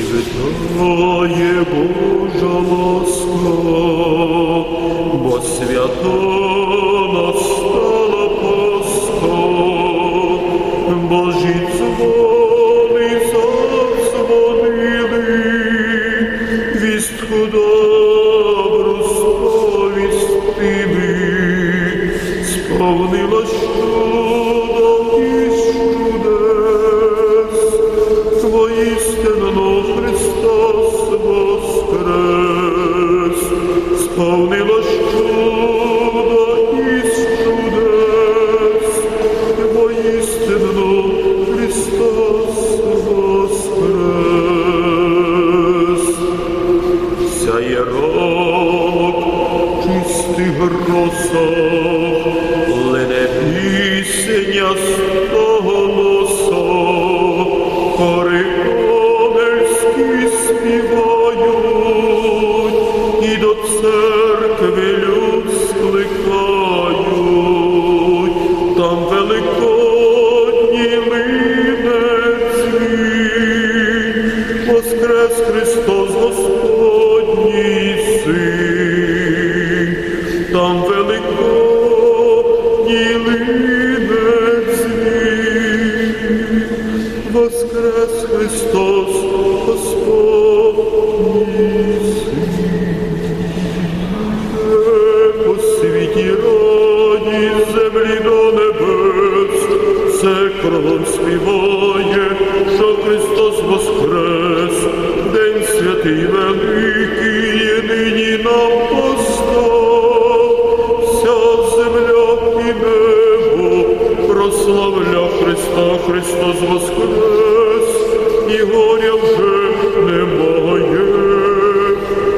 Витає Божа ласка, бо свята настала Пасха, Божі дзвони задзвонили, вістку добру сповістили, сповнилось великий, нині нам постав, вся земля і прославля Христа, Христос воскрес, і горя вже немає.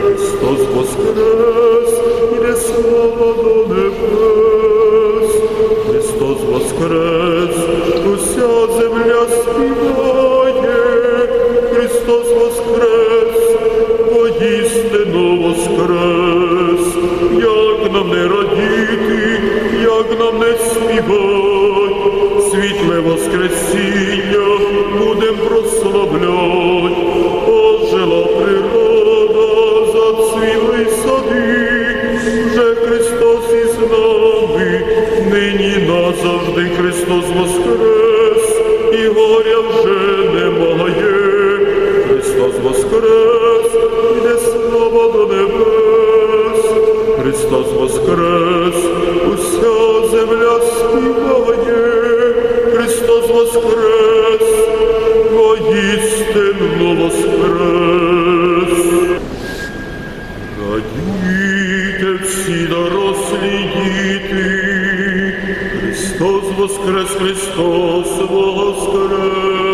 Христос воскрес, іде слава до небес. Нам не радіти, як нам не співать, світле воскресіння будем прославлять. Ожила природа, зацвіли сади, вже Христос із нами, нині назавжди Христос воскрес, і горя вже земля. Христос воскрес, воістину воскрес. Радійте всі дорослі діти, Христос воскрес, Христос воскрес,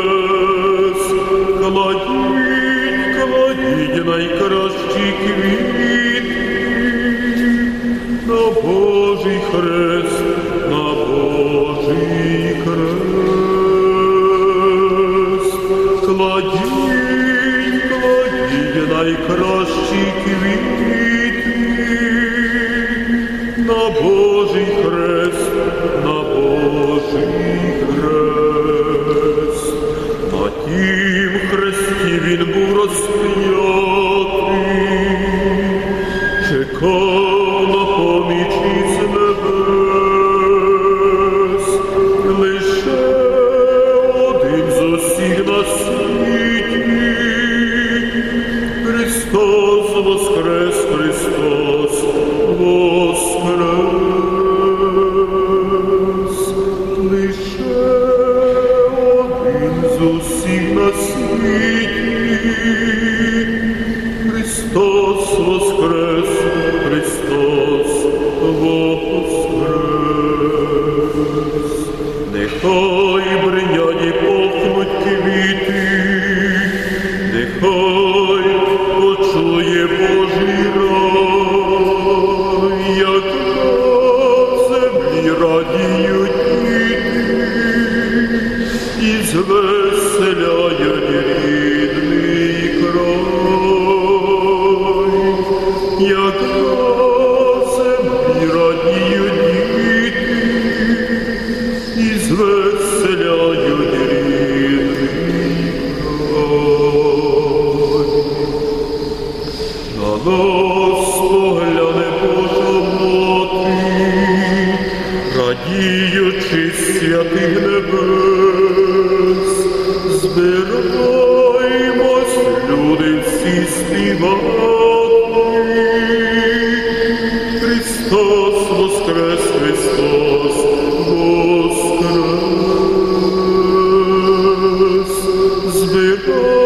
кладіть, кладіть найкращі квіти на Божий хрест, на Божий хрест, на тім хресті він був розп'ятий, чекав на поміч із небес, лише один з усіх на Христос воскрес, Христос Oh.